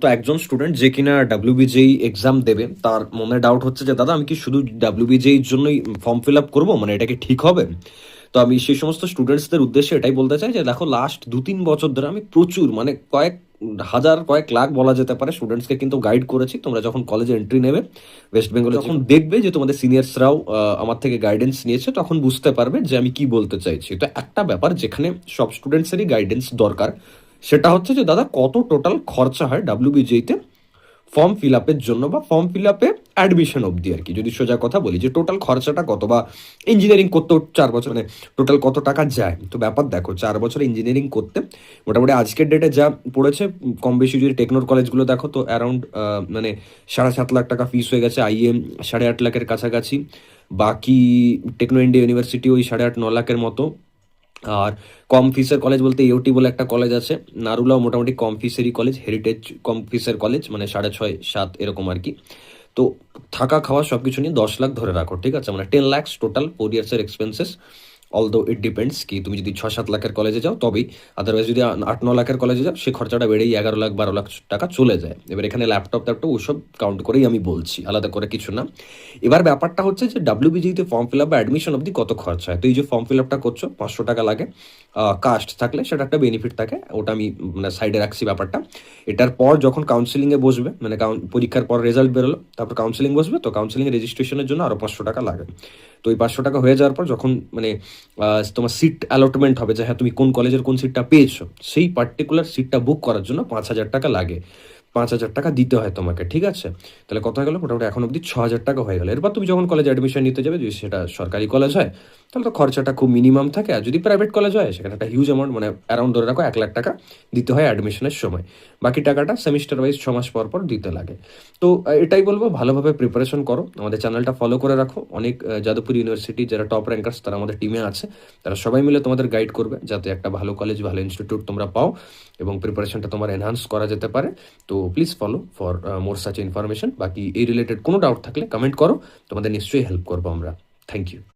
তো একজন স্টুডেন্ট যে কিনা ডাব্লিউবিজেই এক্সাম দেবে তার মনে ডাউট হচ্ছে যে দাদা আমি কি শুধু ডাব্লিউবিজেই জন্যই ফর্ম ফিল আপ করব? মানে এটা কি ঠিক হবে? তো আমি সেই সমস্ত স্টুডেন্টসদের উদ্দেশ্যে এটাই বলতে চাই যে দেখো লাস্ট দু তিন বছর ধরে আমি প্রচুর মানে কয়েক হাজার কয়েক লাখ বলা যেতে পারে স্টুডেন্টসকে কিন্তু গাইড করেছি। তোমরা যখন কলেজে এন্ট্রি নেবে ওয়েস্ট বেঙ্গলে যখন দেখবে যে তোমাদের সিনিয়র্সরাও আমার থেকে গাইডেন্স নিয়েছে তখন বুঝতে পারবে যে আমি কি বলতে চাইছি। তো একটা ব্যাপার যেখানে সব স্টুডেন্টসেরই গাইডেন্স দরকার। সেটা হচ্ছে যে, দাদা, কত টোটাল খরচা হয় ডাব্লিউবিজেইতে ফর্ম ফিল আপের জন্য বা ফর্ম ফিল আপে অ্যাডমিশন অবধি আর কি? যদি সোজা কথা বলি, যে টোটাল খরচাটা কত বা ইঞ্জিনিয়ারিং করতে চার বছর মানে টোটাল কত টাকা যায়? তো ব্যাপার দেখো, চার বছর ইঞ্জিনিয়ারিং করতে মোটামুটি আজকের ডেটে যা পড়েছে, কম বেশি যদি টেকনোর কলেজগুলো দেখো, তো অ্যারাউন্ড মানে সাড়ে সাত লাখ টাকা ফিস হয়ে গেছে আইএম সাড়ে আট লাখের কাছাকাছি। বাকি টেকনো ইন্ডিয়া ইউনিভার্সিটি ওই সাড়ে আট, ন লাখের মতো। আর কম ফিসের কলেজ বলতে ইউটি বলে একটা কলেজ আছে। নারুলাও মোটামুটি কম ফিসেরই কলেজ হেরিটেজ কম ফিসের কলেজ মানে সাড়ে ছয়, সাত এরকম আর কি। তো থাকা, খাওয়া সব কিছু নিয়ে দশ লাখ ধরে রাখো, ঠিক আছে? মানে টেন ল্যাক্স টোটাল ফোর ইয়ার্সের এক্সপেন্সেস অলদো ইট ডিপেন্ডস কি, তুমি যদি ছ সাত লাখের কলেজে যাও, তবেই আদারওয়াইজ যদি আট, ন লাখের কলেজে যাও, সে খরচাটা বেড়েই এগারো লাখ, বারো লাখ টাকা চলে যায়। এবার এখানে ল্যাপটপ ট্যাপটপ ওসব কাউন্ট করেই আমি বলছি, আলাদা করে কিছু না। এবার ব্যাপারটা হচ্ছে যে ডাব্লিউবিজিতে ফর্ম ফিল আপ বা অ্যাডমিশন অবধি কত খরচা হয়? তো এই যে ফর্ম ফিল আপটা করছ, পাঁচশো টাকা লাগে। কাস্ট থাকলে সেটা একটা বেনিফিট থাকে, ওটা আমি মানে সাইডে রাখছি ব্যাপারটা। এটার পর যখন কাউন্সিলিংয়ে বসবে মানে পরীক্ষার পর রেজাল্ট বেরোলো, তারপর কাউন্সিলিং বসবে, তো কাউন্সিলিং রেজিস্ট্রেশনের জন্য আরও পাঁচশো টাকা লাগে। তো ওই পাঁচশো টাকা হয়ে যাওয়ার পর যখন মানে তোমার সিট অ্যালটমেন্ট হবে যে হ্যাঁ তুমি কোন কলেজের কোন সিটটা পেয়েছ, সেই পার্টিকুলার সিটটা বুক করার জন্য পাঁচ হাজার টাকা লাগে। পাঁচ হাজার টাকা দিতে হয় তোমাকে, ঠিক আছে? তাহলে কত হয়ে গেলো? মোটামুটি এখন অবধি ছ হাজার টাকা হয়ে গেলো। এরপর তুমি যখন কলেজে অ্যাডমিশন নিতে যাবে, যদি সেটা সরকারি কলেজ হয়, তাহলে তো খরচাটা খুব মিনিমাম থাকে। আর যদি প্রাইভেট কলেজ হয়, সেখানে একটা হিউজ অ্যামাউন্ট মানে অ্যারাউন্ড ধরে রাখো এক লাখ টাকা দিতে হয় অ্যাডমিশনের সময়। বাকি টাকাটা সেমিস্টার ওয়াইজ ছ মাস পর পর দিতে লাগে। তো এটাই বলব, ভালোভাবে প্রিপারেশন করো। আমাদের চ্যানেলটা ফলো করে রাখো। অনেক যাদবপুর ইউনিভার্সিটি যারা টপ র্যাঙ্কার্স তারা আমাদের টিমে আছে। তারা সবাই মিলে তোমাদের গাইড করবে, যাতে একটা ভালো কলেজ ভালো ইনস্টিটিউট তোমরা পাও এবং প্রিপারেশনটা তোমার এনহান্স করা যেতে পারে। তো please follow for more such information বাকি এই রিলেটেড কোনো ডাউট থাকলে কমেন্ট করো। তোমাদের নিশ্চয়ই হেল্প করব আমরা। Thank you